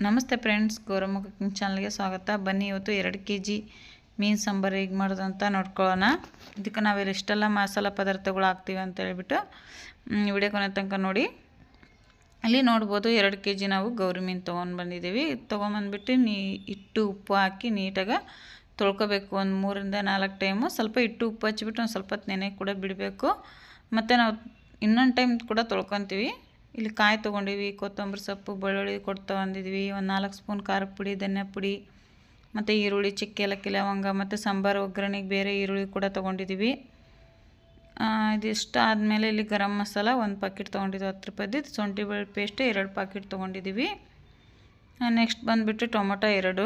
ನಮಸ್ತೆ friends Gowramma cooking ಚಾನಲ್ಗೆ ಸ್ವಾಗತ. ಬನ್ನಿ ಇವತ್ತು ಎರಡು ಕೆ ಜಿ ಮೀನು ಸಾಂಬಾರು ಹೇಗೆ ಮಾಡೋದು ಅಂತ ನೋಡ್ಕೊಳ್ಳೋಣ. ಇದಕ್ಕೆ ನಾವಿಲ್ಲಿ ಇಷ್ಟೆಲ್ಲ ಮಸಾಲೆ ಪದಾರ್ಥಗಳು ಹಾಕ್ತೀವಿ ಅಂತ ಹೇಳ್ಬಿಟ್ಟು ವಿಡಿಯೋ ಕೊನೆ ತನಕ ನೋಡಿ. ಅಲ್ಲಿ ನೋಡ್ಬೋದು ಎರಡು ಕೆ ಜಿ ನಾವು ಗೌರಿ ಮೀನು ತೊಗೊಂಡು ಬಂದಿದ್ದೀವಿ. ತೊಗೊಂಬಂದ್ಬಿಟ್ಟು ನೀ ಇಟ್ಟು ಉಪ್ಪು ಹಾಕಿ ನೀಟಾಗಿ ತೊಳ್ಕೊಬೇಕು. ಒಂದು ಮೂರಿಂದ ನಾಲ್ಕು ಟೈಮು. ಸ್ವಲ್ಪ ಇಟ್ಟು ಉಪ್ಪು ಹಚ್ಚಿಬಿಟ್ಟು ಒಂದು ಸ್ವಲ್ಪ ನೆನೆ ಕೂಡ ಬಿಡಬೇಕು. ಮತ್ತು ನಾವು ಇನ್ನೊಂದು ಟೈಮ್ ಕೂಡ ತೊಳ್ಕೊತೀವಿ. ಇಲ್ಲಿ ಕಾಯಿ ತೊಗೊಂಡಿವಿ ಕೊತ್ತಂಬರಿ ಸೊಪ್ಪು, ಬೆಳ್ಳುಳ್ಳಿ ಕೊಟ್ಟು ತೊಗೊಂಡಿದ್ವಿ ಒಂದು ನಾಲ್ಕು ಸ್ಪೂನ್ ಖಾರ ಪುಡಿ, ಧನ್ಯ ಪುಡಿ, ಮತ್ತು ಈರುಳ್ಳಿ, ಚಿಕ್ಕ, ಏಲಕ್ಕಿ, ಲವಂಗ, ಮತ್ತು ಸಾಂಬಾರು, ಒಗ್ಗರಣೆಗೆ ಬೇರೆ ಈರುಳ್ಳಿ ಕೂಡ ತೊಗೊಂಡಿದ್ದೀವಿ ಇದಿಷ್ಟು ಆದಮೇಲೆ ಇಲ್ಲಿ ಗರಂ ಮಸಾಲ ಒಂದು ಪಾಕಿಟ್ ತೊಗೊಂಡಿದ್ವಿ ಹತ್ತು ರೂಪಾಯಿದ್ದು ಶುಂಠಿ ಬೆಳ್ಳುಳ್ಳಿ ಪೇಸ್ಟ್ ಎರಡು ಪಾಕಿಟ್ ತೊಗೊಂಡಿದ್ದೀವಿ. ನೆಕ್ಸ್ಟ್ ಬಂದುಬಿಟ್ಟು ಟೊಮೊಟೊ ಎರಡು,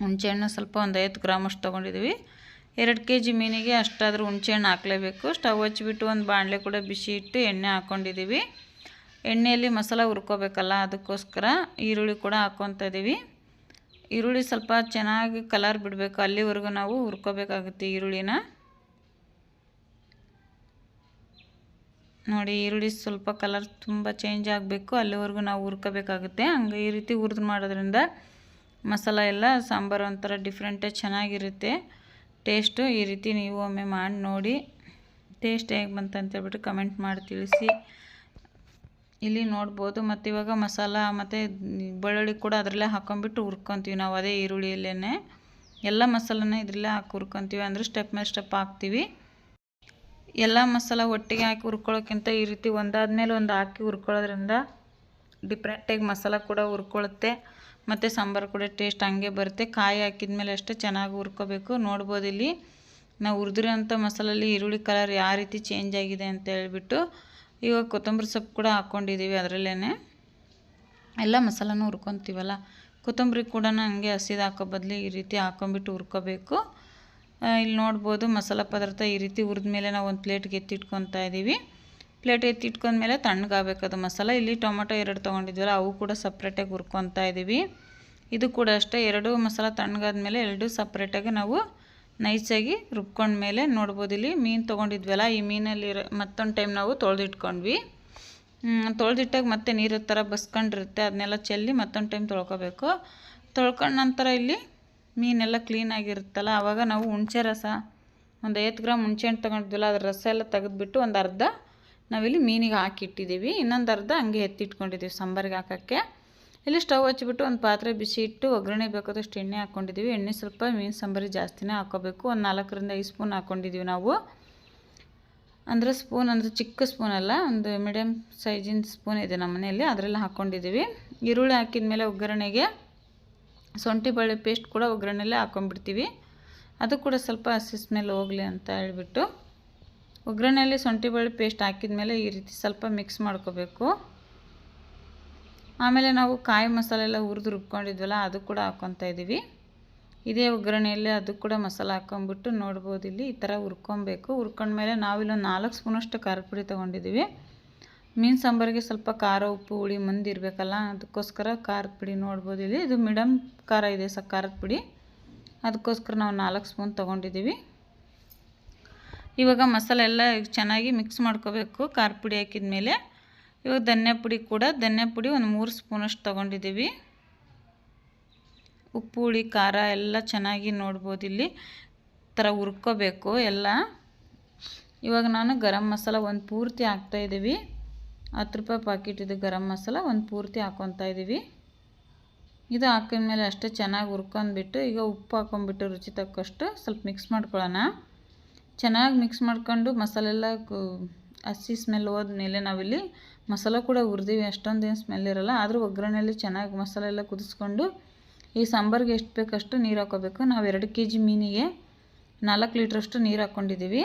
ಹುಣಸೆಹಣ್ಣು ಸ್ವಲ್ಪ ಒಂದು ಐವತ್ತು ಗ್ರಾಮಷ್ಟು ತೊಗೊಂಡಿದ್ದೀವಿ. ಎರಡು ಕೆ ಜಿ ಮೀನಿಗೆ ಅಷ್ಟಾದರೂ ಹುಣಸೆಹಣ್ಣು ಹಾಕಲೇಬೇಕು. ಸ್ಟವ್ ಹಚ್ಚಿಬಿಟ್ಟು ಒಂದು ಬಾಣಲೆ ಕೂಡ ಬಿಸಿ ಇಟ್ಟು ಎಣ್ಣೆ ಹಾಕ್ಕೊಂಡಿದ್ದೀವಿ ಎಣ್ಣೆಯಲ್ಲಿ ಮಸಾಲ ಹುರ್ಕೋಬೇಕಲ್ಲ, ಅದಕ್ಕೋಸ್ಕರ ಈರುಳ್ಳಿ ಕೂಡ ಹಾಕ್ಕೊತಾ ಇದ್ದೀವಿ ಈರುಳ್ಳಿ ಸ್ವಲ್ಪ ಚೆನ್ನಾಗಿ ಕಲರ್ ಬಿಡಬೇಕು, ಅಲ್ಲಿವರೆಗೂ ನಾವು ಹುರ್ಕೋಬೇಕಾಗುತ್ತೆ ಈರುಳ್ಳಿನ. ನೋಡಿ, ಈರುಳ್ಳಿ ಸ್ವಲ್ಪ ಕಲರ್ ತುಂಬ ಚೇಂಜ್ ಆಗಬೇಕು, ಅಲ್ಲಿವರೆಗೂ ನಾವು ಹುರ್ಕೋಬೇಕಾಗುತ್ತೆ. ಹಂಗೆ ಈ ರೀತಿ ಹುರಿದು ಮಾಡೋದ್ರಿಂದ ಮಸಾಲ ಎಲ್ಲ, ಸಾಂಬಾರು ಒಂಥರ ಡಿಫ್ರೆಂಟಾಗಿ ಚೆನ್ನಾಗಿರುತ್ತೆ. ಟೇಸ್ಟು ಈ ರೀತಿ ನೀವು ಒಮ್ಮೆ ಮಾಡಿ ನೋಡಿ, ಟೇಸ್ಟ್ ಹೇಗೆ ಬಂತಂತೇಳ್ಬಿಟ್ಟು ಕಮೆಂಟ್ ಮಾಡಿ ತಿಳಿಸಿ. ಇಲ್ಲಿ ನೋಡ್ಬೋದು. ಮತ್ತು ಇವಾಗ ಮಸಾಲ ಮತ್ತು ಬೆಳ್ಳುಳ್ಳಿ ಕೂಡ ಅದರಲ್ಲೇ ಹಾಕೊಂಡ್ಬಿಟ್ಟು ಹುರ್ಕೊಂತೀವಿ ನಾವು ಅದೇ ಈರುಳ್ಳಿಯಲ್ಲೇ ಎಲ್ಲ ಮಸಾಲನ ಇದರಲ್ಲೇ ಹಾಕಿ ಹುರ್ಕೊತೀವಿ. ಅಂದರೆ ಸ್ಟೆಪ್ ಮೇಲೆ ಸ್ಟೆಪ್ ಹಾಕ್ತೀವಿ. ಎಲ್ಲ ಮಸಾಲ ಒಟ್ಟಿಗೆ ಹಾಕಿ ಹುರ್ಕೊಳ್ಳೋಕ್ಕಿಂತ ಈ ರೀತಿ ಒಂದಾದ್ಮೇಲೆ ಒಂದು ಹಾಕಿ ಹುರ್ಕೊಳ್ಳೋದ್ರಿಂದ ಡಿಫ್ರೆಂಟಾಗಿ ಮಸಾಲ ಕೂಡ ಹುರ್ಕೊಳ್ಳುತ್ತೆ. ಮತ್ತು ಸಾಂಬಾರು ಕೂಡ ಟೇಸ್ಟ್ ಹಂಗೆ ಬರುತ್ತೆ. ಕಾಯಿ ಹಾಕಿದ ಮೇಲೆ ಅಷ್ಟೇ ಚೆನ್ನಾಗಿ ಹುರ್ಕೋಬೇಕು. ನೋಡ್ಬೋದು ಇಲ್ಲಿ. ನಾವು ಹುರಿದಿರೋಂಥ ಮಸಾಲಲ್ಲಿ ಈರುಳ್ಳಿ ಕಲರ್ ಯಾವ ರೀತಿ ಚೇಂಜ್ ಆಗಿದೆ ಅಂತ ಹೇಳ್ಬಿಟ್ಟು ಇವಾಗ ಕೊತ್ತಂಬರಿ ಸೊಪ್ಪು ಕೂಡ ಹಾಕ್ಕೊಂಡಿದ್ದೀವಿ ಅದರಲ್ಲೇ ಎಲ್ಲ ಮಸಾಲನೂ ಹುರ್ಕೊತೀವಲ್ಲ? ಕೊತ್ತಂಬರಿ ಕೂಡ ಹಂಗೆ ಹಸಿದು ಹಾಕೋ ಬದಲು ಈ ರೀತಿ ಹಾಕೊಂಬಿಟ್ಟು ಹುರ್ಕೋಬೇಕು. ಇಲ್ಲಿ ನೋಡ್ಬೋದು ಮಸಾಲ ಪದಾರ್ಥ ಈ ರೀತಿ ಹುರಿದ ಮೇಲೆ ನಾವು ಒಂದು ಪ್ಲೇಟ್ಗೆ ಎತ್ತಿಟ್ಕೊತಾ ಇದ್ದೀವಿ ಪ್ಲೇಟ್ ಎತ್ತಿಟ್ಕೊಂಡ್ಮೇಲೆ ತಣ್ಣಗಾಗಬೇಕು ಅದು ಮಸಾಲ. ಇಲ್ಲಿ ಟೊಮೊಟೊ ಎರಡು ತೊಗೊಂಡಿದ್ವಲ್ಲ, ಅವು ಕೂಡ ಸಪ್ರೇಟಾಗಿ ಹುರ್ಕೊತಾ ಇದ್ದೀವಿ ಇದು ಕೂಡ ಅಷ್ಟೇ, ಎರಡು ಮಸಾಲ ತಣ್ಣಗಾದ್ಮೇಲೆ ಎರಡು ಸಪ್ರೇಟಾಗಿ ನಾವು ನೈಸಾಗಿ ರುಬ್ಕೊಂಡ್ಮೇಲೆ ನೋಡ್ಬೋದು ಇಲ್ಲಿ ಮೀನು ತೊಗೊಂಡಿದ್ವಲ್ಲ, ಈ ಮೀನಲ್ಲಿ ಮತ್ತೊಂದು ಟೈಮ್ ನಾವು ತೊಳೆದಿಟ್ಕೊಂಡ್ವಿ. ತೊಳೆದಿಟ್ಟಾಗ ಮತ್ತೆ ನೀರು ಥರ ಬಸ್ಕೊಂಡಿರುತ್ತೆ ಅದನ್ನೆಲ್ಲ ಚೆಲ್ಲಿ ಮತ್ತೊಂದು ಟೈಮ್ ತೊಳ್ಕೊಬೇಕು. ತೊಳ್ಕೊಂಡ ನಂತರ ಇಲ್ಲಿ ಮೀನೆಲ್ಲ ಕ್ಲೀನಾಗಿರುತ್ತಲ್ಲ ಆವಾಗ ನಾವು ಹುಣಸೆ ರಸ, ಒಂದು ಐವತ್ತು ಗ್ರಾಮ್ ಹುಣಸೆ ಹಣ್ಣು ತೊಗೊಂಡಿದ್ವಲ್ಲ, ಅದ್ರ ರಸ ಎಲ್ಲ ತೆಗೆದುಬಿಟ್ಟು ಒಂದು ಅರ್ಧ ನಾವಿಲ್ಲಿ ಮೀನಿಗೆ ಹಾಕಿಟ್ಟಿದ್ದೀವಿ. ಇನ್ನೊಂದು ಅರ್ಧ ಹಂಗೆ ಎತ್ತಿಟ್ಕೊಂಡಿದ್ದೀವಿ, ಸಾಂಬಾರಿಗೆ ಹಾಕೋಕ್ಕೆ. ಇಲ್ಲಿ ಸ್ಟವ್ ಹಚ್ಚಿಬಿಟ್ಟು ಒಂದು ಪಾತ್ರೆ ಬಿಸಿ ಇಟ್ಟು ಒಗ್ಗರಣೆ ಬೇಕಾದಷ್ಟು ಎಣ್ಣೆ ಹಾಕ್ಕೊಂಡಿದ್ದೀವಿ. ಎಣ್ಣೆ ಸ್ವಲ್ಪ ಮೀನು ಸಾಂಬಾರಿ ಜಾಸ್ತಿನೇ ಹಾಕೋಬೇಕು. ಒಂದು ನಾಲ್ಕರಿಂದ ಐದು ಸ್ಪೂನ್ ಹಾಕ್ಕೊಂಡಿದ್ದೀವಿ ನಾವು. ಅಂದರೆ ಸ್ಪೂನ್, ಅಂದರೆ ಚಿಕ್ಕ ಸ್ಪೂನ್ ಅಲ್ಲ, ಒಂದು ಮೀಡಿಯಮ್ ಸೈಜಿನ ಸ್ಪೂನ್ ಇದೆ ನಮ್ಮ ಮನೆಯಲ್ಲಿ. ಅದರಲ್ಲಿ ಹಾಕ್ಕೊಂಡಿದ್ದೀವಿ. ಈರುಳ್ಳಿ ಹಾಕಿದ ಮೇಲೆ ಒಗ್ಗರಣೆಗೆ ಶುಂಠಿ ಬಳ್ಳಿ ಪೇಸ್ಟ್ ಕೂಡ ಒಗ್ಗರಣೆಲ್ಲೇ ಹಾಕ್ಕೊಂಡ್ಬಿಡ್ತೀವಿ. ಅದು ಕೂಡ ಸ್ವಲ್ಪ ಹಸಿ ಸ್ಮೆಲ್ ಹೋಗಲಿ ಅಂತ ಹೇಳಿಬಿಟ್ಟು. ಒಗ್ಗರಣೆಯಲ್ಲಿ ಶುಂಠಿ ಬಳ್ಳಿ ಪೇಸ್ಟ್ ಹಾಕಿದ ಮೇಲೆ ಈ ರೀತಿ ಸ್ವಲ್ಪ ಮಿಕ್ಸ್ ಮಾಡ್ಕೋಬೇಕು. ಆಮೇಲೆ ನಾವು ಕಾಯಿ ಮಸಾಲೆ ಎಲ್ಲ ಹುರಿದು ರುಬ್ಕೊಂಡಿದ್ವಲ್ಲ, ಅದು ಕೂಡ ಹಾಕ್ಕೊತಾ ಇದ್ದೀವಿ. ಇದೇ ಒಗ್ಗರಣೆಯಲ್ಲಿ ಅದು ಕೂಡ ಮಸಾಲೆ ಹಾಕ್ಕೊಂಬಿಟ್ಟು ನೋಡ್ಬೋದು ಇಲ್ಲಿ ಈ ಥರ ಹುರ್ಕೊಬೇಕು ಹುರ್ಕೊಂಡ್ಮೇಲೆ ನಾವಿಲ್ಲೊಂದು ನಾಲ್ಕು ಸ್ಪೂನಷ್ಟು ಖಾರದ ಪುಡಿ ತೊಗೊಂಡಿದ್ದೀವಿ. ಮೀನು ಸಾಂಬಾರಿಗೆ ಸ್ವಲ್ಪ ಖಾರ, ಉಪ್ಪು, ಹುಳಿ ಮಂದಿರಬೇಕಲ್ಲ ಅದಕ್ಕೋಸ್ಕರ ಖಾರದ ಪುಡಿ ನೋಡ್ಬೋದು ಇಲ್ಲಿ. ಇದು ಮಿಡಮ್ ಖಾರ ಇದೆ ಸ ಖಾರದ ಪುಡಿ. ಅದಕ್ಕೋಸ್ಕರ ನಾವು ನಾಲ್ಕು ಸ್ಪೂನ್ ತೊಗೊಂಡಿದ್ದೀವಿ. ಇವಾಗ ಮಸಾಲೆ ಎಲ್ಲ ಚೆನ್ನಾಗಿ ಮಿಕ್ಸ್ ಮಾಡ್ಕೋಬೇಕು ಖಾರ ಪುಡಿ ಹಾಕಿದ ಮೇಲೆ ಇವಾಗ ಧನ್ಯ ಪುಡಿ ಕೂಡ, ಧನ್ಯ ಪುಡಿ ಒಂದು ಮೂರು ಸ್ಪೂನಷ್ಟು ತೊಗೊಂಡಿದ್ದೀವಿ. ಉಪ್ಪು, ಹುಳಿ, ಖಾರ ಎಲ್ಲ ಚೆನ್ನಾಗಿ ನೋಡ್ಬೋದು ಇಲ್ಲಿ. ಥರ ಹುರ್ಕೋಬೇಕು ಎಲ್ಲ. ಇವಾಗ ನಾನು ಗರಂ ಮಸಾಲ ಒಂದು ಪೂರ್ತಿ ಹಾಕ್ತಾಯಿದ್ದೀವಿ ಹತ್ತು ರೂಪಾಯಿ ಪಾಕೆಟ್ ಇದು ಗರಂ ಮಸಾಲ ಒಂದು ಪೂರ್ತಿ ಹಾಕ್ಕೊತಾ ಇದ್ದೀವಿ. ಇದು ಹಾಕಿದ್ಮೇಲೆ ಅಷ್ಟೇ ಚೆನ್ನಾಗಿ ಹುರ್ಕೊಂಡ್ಬಿಟ್ಟು, ಈಗ ಉಪ್ಪು ಹಾಕೊಂಡ್ಬಿಟ್ಟು ರುಚಿ ತಕ್ಕಷ್ಟು ಸ್ವಲ್ಪ ಮಿಕ್ಸ್ ಮಾಡ್ಕೊಳ್ಳೋಣ. ಚೆನ್ನಾಗಿ ಮಿಕ್ಸ್ ಮಾಡ್ಕೊಂಡು ಮಸಾಲೆಲ್ಲ ಹಸಿ ಸ್ಮೆಲ್ ಹೋದ್ಮೇಲೆ ನಾವಿಲ್ಲಿ ಮಸಾಲ ಕೂಡ ಹುರಿದೀವಿ. ಅಷ್ಟೊಂದೇನು ಸ್ಮೆಲ್ ಇರೋಲ್ಲ. ಆದರೂ ಒಗ್ಗರಣೆಯಲ್ಲಿ ಚೆನ್ನಾಗಿ ಮಸಾಲೆ ಎಲ್ಲ ಕುದಿಸ್ಕೊಂಡು ಈ ಸಾಂಬಾರಿಗೆ ಎಷ್ಟು ಬೇಕಷ್ಟು ನೀರು ಹಾಕೋಬೇಕು. ನಾವು ಎರಡು ಕೆ ಜಿ ಮೀನಿಗೆ ನಾಲ್ಕು ಲೀಟ್ರಷ್ಟು ನೀರು ಹಾಕ್ಕೊಂಡಿದ್ದೀವಿ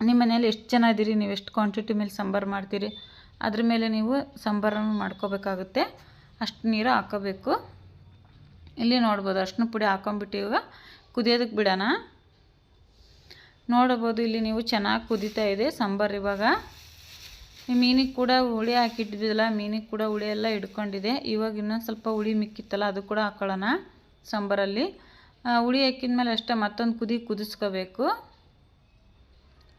ನಿಮ್ಮ ಮನೇಲಿ ಎಷ್ಟು ಜನ ಇದ್ದೀರಿ ನೀವು ಎಷ್ಟು ಕ್ವಾಂಟಿಟಿ ಮೇಲೆ ಸಾಂಬಾರು ಮಾಡ್ತೀರಿ? ಅದ್ರ ಮೇಲೆ ನೀವು ಸಾಂಬಾರನ್ನು ಮಾಡ್ಕೋಬೇಕಾಗುತ್ತೆ. ಅಷ್ಟು ನೀರು ಹಾಕೋಬೇಕು. ಇಲ್ಲಿ ನೋಡ್ಬೋದು ಅಷ್ಟು ಪುಡಿ ಹಾಕೊಂಬಿಟ್ಟು ಇವಾಗ ಕುದಿಯೋದಕ್ಕೆ ಬಿಡೋಣ. ನೋಡಬೋದು ಇಲ್ಲಿ ನೀವು ಚೆನ್ನಾಗಿ ಕುದೀತಾ ಇದೆ ಸಾಂಬಾರು ಇವಾಗ. ಮೀನಿಗೆ ಕೂಡ ಹುಳಿ ಹಾಕಿಟ್ಟಿದ್ದಿಲ್ಲ ಮೀನಿಗೆ ಕೂಡ ಹುಳಿ ಎಲ್ಲ ಹಿಡ್ಕೊಂಡಿದೆ. ಇವಾಗ ಇನ್ನೊಂದು ಸ್ವಲ್ಪ ಹುಳಿ ಮಿಕ್ಕಿತ್ತಲ್ಲ, ಅದು ಕೂಡ ಹಾಕೊಳ್ಳೋಣ ಸಾಂಬಾರಲ್ಲಿ. ಹುಳಿ ಹಾಕಿದ ಮೇಲೆ ಅಷ್ಟೇ ಮತ್ತೊಂದು ಕುದಿ ಕುದಿಸ್ಕೋಬೇಕು.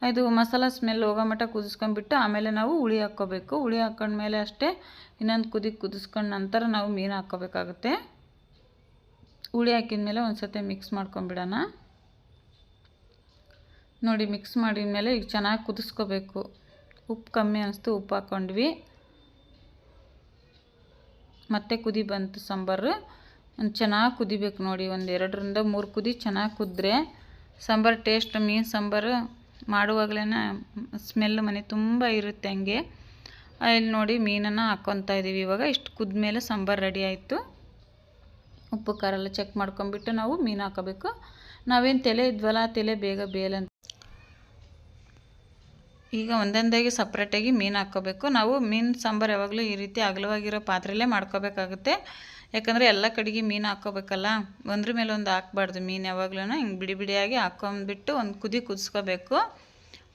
ಇದು ಮಸಾಲ ಸ್ಮೆಲ್ ಹೋಗೋ ಮಟ್ಟ ಕುದಿಸ್ಕೊಂಡ್ಬಿಟ್ಟು ಆಮೇಲೆ ನಾವು ಹುಳಿ ಹಾಕ್ಕೋಬೇಕು. ಹುಳಿ ಹಾಕ್ಕೊಂಡ್ಮೇಲೆ ಅಷ್ಟೇ ಇನ್ನೊಂದು ಕುದಿ ಕುದಿಸ್ಕೊಂಡ ನಂತರ ನಾವು ಮೀನು ಹಾಕ್ಕೋಬೇಕಾಗುತ್ತೆ. ಹುಳಿ ಹಾಕಿದ್ಮೇಲೆ ಒಂದು ಸತಿ ಮಿಕ್ಸ್ ಮಾಡ್ಕೊಂಬಿಡೋಣ ನೋಡಿ ಮಿಕ್ಸ್ ಮಾಡಿದ ಮೇಲೆ ಈಗ ಚೆನ್ನಾಗಿ ಕುದಿಸ್ಕೋಬೇಕು. ಉಪ್ಪು ಕಮ್ಮಿ ಅನಿಸ್ತು, ಉಪ್ಪು ಹಾಕ್ಕೊಂಡ್ವಿ. ಮತ್ತೆ ಕುದಿ ಬಂತು ಸಾಂಬಾರು. ಒಂದು ಚೆನ್ನಾಗಿ ಕುದಿಬೇಕು ನೋಡಿ, ಒಂದು ಎರಡರಿಂದ ಮೂರು ಕುದಿ ಚೆನ್ನಾಗಿ ಕುದ್ರೆ ಸಾಂಬಾರು ಟೇಸ್ಟ್, ಮೀನು ಸಾಂಬಾರು ಮಾಡುವಾಗಲೇ ಸ್ಮೆಲ್ ಮನೆ ತುಂಬ ಇರುತ್ತೆ ಹಂಗೆ. ಇಲ್ಲಿ ನೋಡಿ ಮೀನನ್ನು ಹಾಕ್ಕೊತಾ ಇದ್ದೀವಿ ಇವಾಗ ಇಷ್ಟು ಕುದ್ಮೇಲೆ ಸಾಂಬಾರು ರೆಡಿ ಆಯಿತು. ಉಪ್ಪು, ಖಾರ ಎಲ್ಲ ಚೆಕ್ ಮಾಡ್ಕೊಂಬಿಟ್ಟು ನಾವು ಮೀನು ಹಾಕೋಬೇಕು. ನಾವೇನು ತಲೆ ಇದ್ವಲ್ಲ, ತಲೆ ಬೇಗ ಬೇಲಂತ ಈಗ ಒಂದೊಂದಾಗಿ ಸಪ್ರೇಟಾಗಿ ಮೀನು ಹಾಕ್ಕೋಬೇಕು. ನಾವು ಮೀನು ಸಾಂಬಾರು ಯಾವಾಗಲೂ ಈ ರೀತಿ ಅಗಲವಾಗಿರೋ ಪಾತ್ರೆಯಲ್ಲೇ ಮಾಡ್ಕೋಬೇಕಾಗುತ್ತೆ. ಯಾಕಂದರೆ ಎಲ್ಲ ಕಡೆಗೆ ಮೀನು ಹಾಕ್ಕೋಬೇಕಲ್ಲ, ಒಂದ್ರ ಮೇಲೆ ಒಂದು ಹಾಕ್ಬಾರ್ದು ಮೀನು ಯಾವಾಗಲೂ ಹಿಂಗೆ ಬಿಡಿ ಬಿಡಿಯಾಗಿ ಹಾಕ್ಕೊಂಬಿಟ್ಟು ಒಂದು ಕುದಿ ಕುದಿಸ್ಕೋಬೇಕು.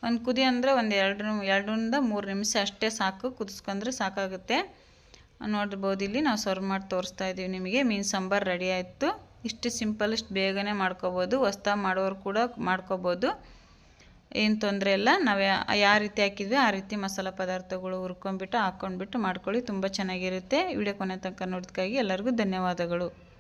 ಒಂದು ಕುದಿ ಅಂದರೆ ಒಂದು ಎರಡು, ಎರಡರಿಂದ ಮೂರು ನಿಮಿಷ ಅಷ್ಟೇ ಸಾಕು. ಕುದಿಸ್ಕೊಂಡ್ರೆ ಸಾಕಾಗುತ್ತೆ. ನೋಡ್ಬೋದು, ಇಲ್ಲಿ ನಾವು ಸರ್ವ್ ಮಾಡಿ ತೋರಿಸ್ತಾ ಇದ್ದೀವಿ ನಿಮಗೆ. ಮೀನು ಸಾಂಬಾರು ರೆಡಿ ಆಯಿತು. ಇಷ್ಟು ಸಿಂಪಲ್, ಇಷ್ಟು ಬೇಗನೆ ಮಾಡ್ಕೋಬೋದು. ಹೊಸ್ದಾಗಿ ಮಾಡೋರು ಕೂಡ ಮಾಡ್ಕೋಬೋದು. ಏನು ತೊಂದರೆ ಇಲ್ಲ ನಾವು ಯಾವ ರೀತಿ ಹಾಕಿದ್ವಿ, ಆ ರೀತಿ ಮಸಾಲೆ ಪದಾರ್ಥಗಳು ಹುರ್ಕೊಂಡ್ಬಿಟ್ಟು ಹಾಕ್ಕೊಂಡ್ಬಿಟ್ಟು ಮಾಡ್ಕೊಳ್ಳಿ. ತುಂಬ ಚೆನ್ನಾಗಿರುತ್ತೆ. ವಿಡಿಯೋ ಕೊನೆ ತನಕ ನೋಡಿದ್ಕಾಗಿ ಎಲ್ಲರಿಗೂ ಧನ್ಯವಾದಗಳು.